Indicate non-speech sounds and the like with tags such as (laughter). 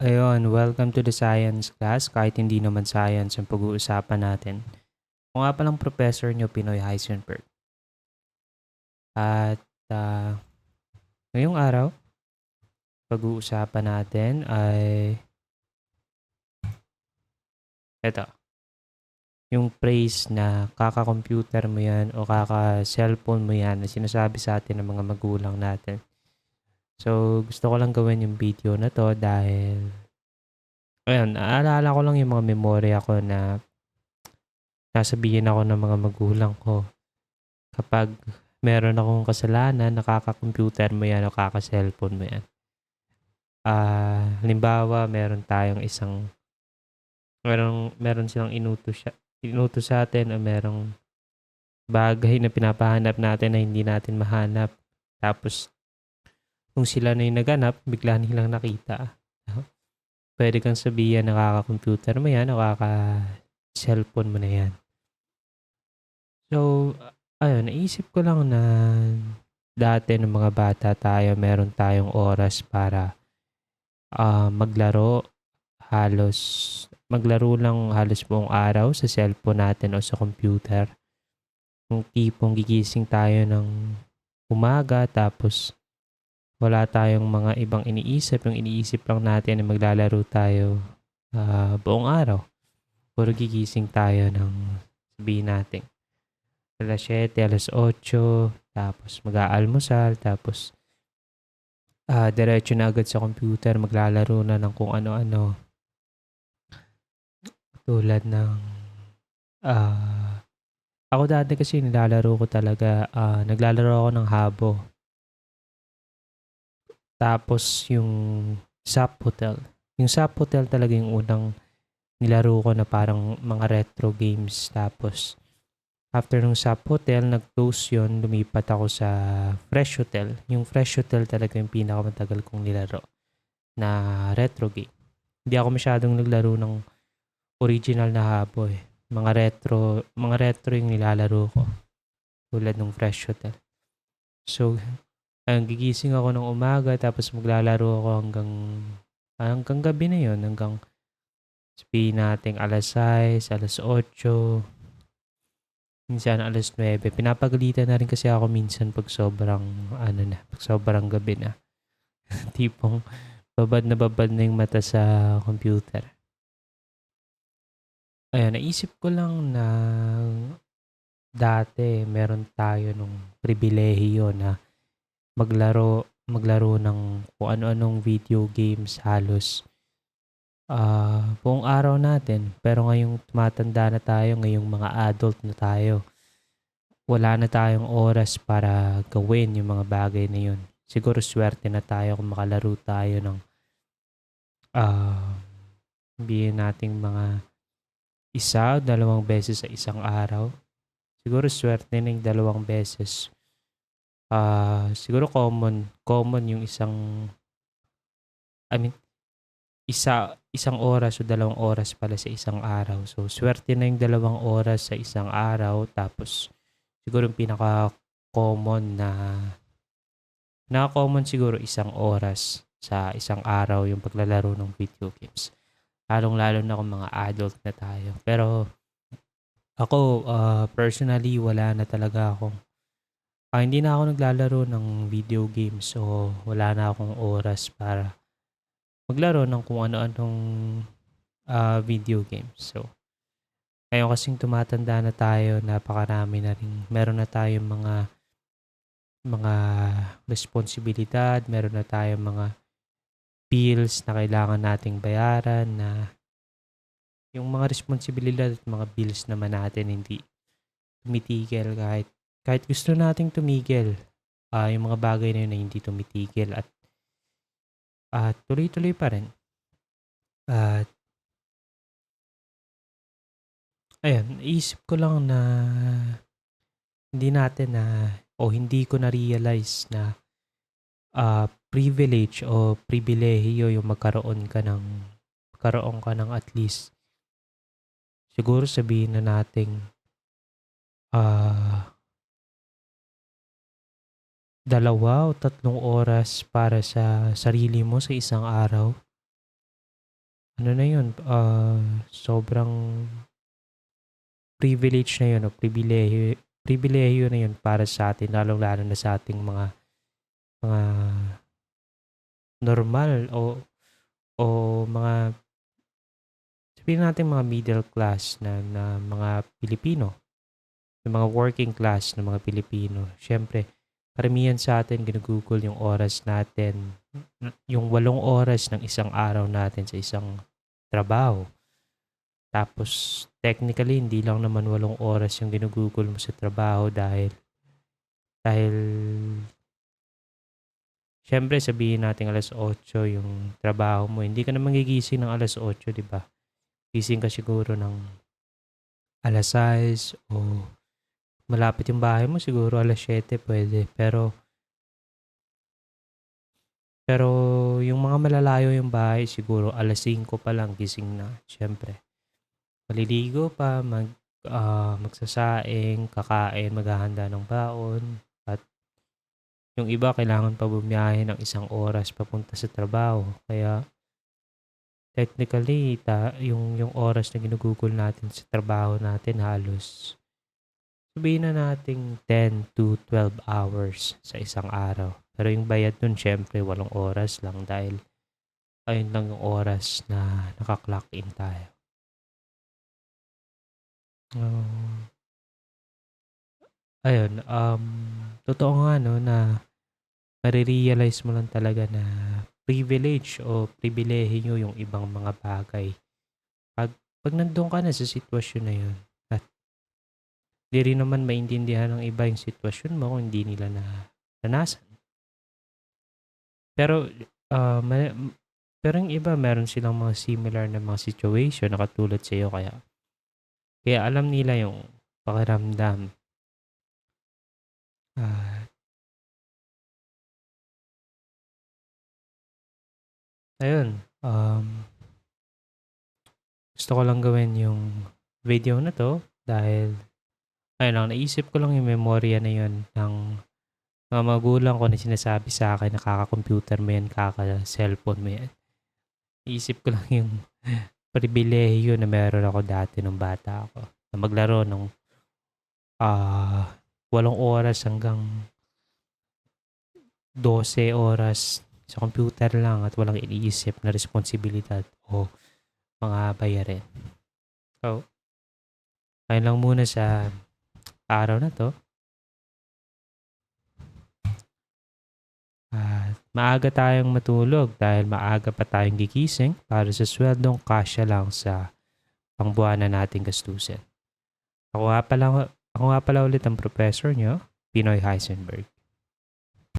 Ayun, welcome to the science class. Kahit hindi naman science ang pag-uusapan natin. Kung nga palang professor nyo, Pinoy Heisenberg. At ah, ngayong araw, pag-uusapan natin ay eto. Yung phrase na kaka-computer mo yan o kaka-cellphone mo yan na sinasabi sa atin ng mga magulang natin. So, gusto ko lang gawin yung video na to dahil ayun, naalala ko lang yung mga memorya ko na nasabihin ako ng mga magulang ko kapag meron akong kasalanan, nakaka-computer mo yan o kaka-cellphone mo yan. Ah, halimbawa, meron tayong isang meron meron silang inutos siya inutos sa atin o merong bagay na pinapahanap natin na hindi natin mahanap. Tapos, kung sila na yung naganap, bigla nilang nakita. Pwede kang sabihin nakaka-computer mo yan o kaka-cellphone mo na yan. So, ayun, naisip ko lang na dati ng mga bata tayo, meron tayong oras para ah, maglaro halos maglaro lang halos buong araw sa cellphone natin o sa computer. Yung tipong gigising tayo ng umaga tapos wala tayong mga ibang iniisip. Yung iniisip lang natin na maglalaro tayo ah, buong araw. Puro gigising tayo ng sabihin natin alas 7, alas 8, tapos mag-aalmusal, tapos ah diretso na agad sa computer, maglalaro na ng kung ano-ano. Tulad ng ah ako dati kasi nilalaro ko talaga, ah, naglalaro ako ng habo. Tapos yung Zap Hotel. Yung Zap Hotel talaga yung unang nilaro ko na parang mga retro games. Tapos after nung Zap Hotel, nag-close yun, lumipat ako sa Fresh Hotel. Yung Fresh Hotel talaga yung pinakamatagal kong nilaro na retro game. Hindi ako masyadong naglaro ng original na habo eh. Mga retro, mga retro yung nilalaro ko. Tulad ng Fresh Hotel. So, ang gigising ako ng umaga tapos maglalaro ako hanggang hanggang gabi na yon hanggang sabihin natin alas 6, alas 8, minsan alas 9. Pinapagalitan na rin kasi ako minsan pag sobrang ano na, pag sobrang gabi na. (laughs) Tipong babad na babad na yung mata sa computer. Ayun, naisip ko lang na dati meron tayo nung pribilehiyo na maglaro maglaro ng kung ano-anong video games halos ah buong araw natin. Pero ngayong tumatanda na tayo, ngayong mga adult na tayo, wala na tayong oras para gawin yung mga bagay na yun. Siguro swerte na tayo kung makalaro tayo ng ah sabihin nating mga isa o dalawang beses sa isang araw. Siguro swerte na yung dalawang beses. Ah, siguro common, common yung isang I mean, isa isang oras o dalawang oras pala sa isang araw. So, swerte na yung dalawang oras sa isang araw. Tapos, siguro yung pinaka-common na pinaka-common siguro isang oras sa isang araw yung paglalaro ng video games. Lalong-lalo na kung mga adult na tayo. Pero, ako, ah, personally, wala na talaga akong ah, hindi na ako naglalaro ng video games so wala na akong oras para maglaro ng kung ano-anong ah, video games. So, ngayon kasing tumatanda na tayo, napakarami na rin. Meron na tayong mga mga responsibilidad, meron na tayong mga bills na kailangan nating bayaran na yung mga responsibilidad at mga bills naman natin hindi tumitigil kahit kahit gusto nating tumigil ah yung mga bagay na yun na hindi tumitigil at at tuloy-tuloy pa rin. At ayun, naisip ko lang na hindi natin na o hindi ko na-realize na ah, privilege o pribilehiyo yung magkaroon ka ng magkaroon ka ng at least siguro sabihin na nating ah dalawa o tatlong oras para sa sarili mo sa isang araw. ano na yun, ah, sobrang privilege na yun o pribilehiyo, pribilehiyo na yun para sa atin, lalong-lalo na sa ating mga mga normal o o mga sabihin natin mga middle class na, na mga Pilipino, yung mga working class na mga Pilipino. Siyempre, karamihan sa atin ginugugol yung oras natin, yung walong oras ng isang araw natin sa isang trabaho. Tapos, technically, hindi lang naman walong oras yung ginugugol mo sa trabaho dahil dahil Siyempre, sabihin natin alas 8 yung trabaho mo. Hindi ka naman gigising ng alas 8, di ba? Gising ka siguro ng alas 6 o malapit yung bahay mo, siguro alas 7 pwede. Pero pero yung mga malalayo yung bahay, siguro alas 5 pa lang gising na, siyempre. Maliligo pa, mag, ah, magsasaing, kakain, maghahanda ng baon, at yung iba kailangan pa bumiyahe ng isang oras papunta sa trabaho. Kaya technically, ta, yung, yung oras na ginugugol natin sa trabaho natin halos sabihin na nating 10 to 12 hours sa isang araw. Pero yung bayad nun, syempre, walong oras lang dahil ayun lang yung oras na naka-clock in tayo. Um, ayun, um, totoo nga no na marirealize mo lang talaga na privilege o pribilehiyo yung ibang mga bagay. Pag, pag nandun ka na sa sitwasyon na yun, at di rin naman maintindihan ng iba yung sitwasyon mo kung hindi nila na nanasan. Pero, uh, ma- pero yung iba, meron silang mga similar na mga situation na katulad sa iyo kaya kaya alam nila yung pakiramdam. Ah, ayun, um, gusto ko lang gawin yung video na to dahil ayun lang, naisip ko lang yung memorya na yun ng mga magulang ko na sinasabi sa akin na kaka-computer mo yan, kaka-cellphone mo yan. Naisip ko lang yung (laughs) pribilehiyo na meron ako dati nung bata ako. Na maglaro ng ah walong oras hanggang 12 oras sa computer lang at walang iniisip na responsibilidad o mga bayarin. So, ayun lang muna sa araw na to. At maaga tayong matulog dahil maaga pa tayong gigising para sa sweldong kasya lang sa pangbuwanan nating gastusin. Ako nga pala, ako nga pala ulit ang professor nyo, Pinoy Heisenberg.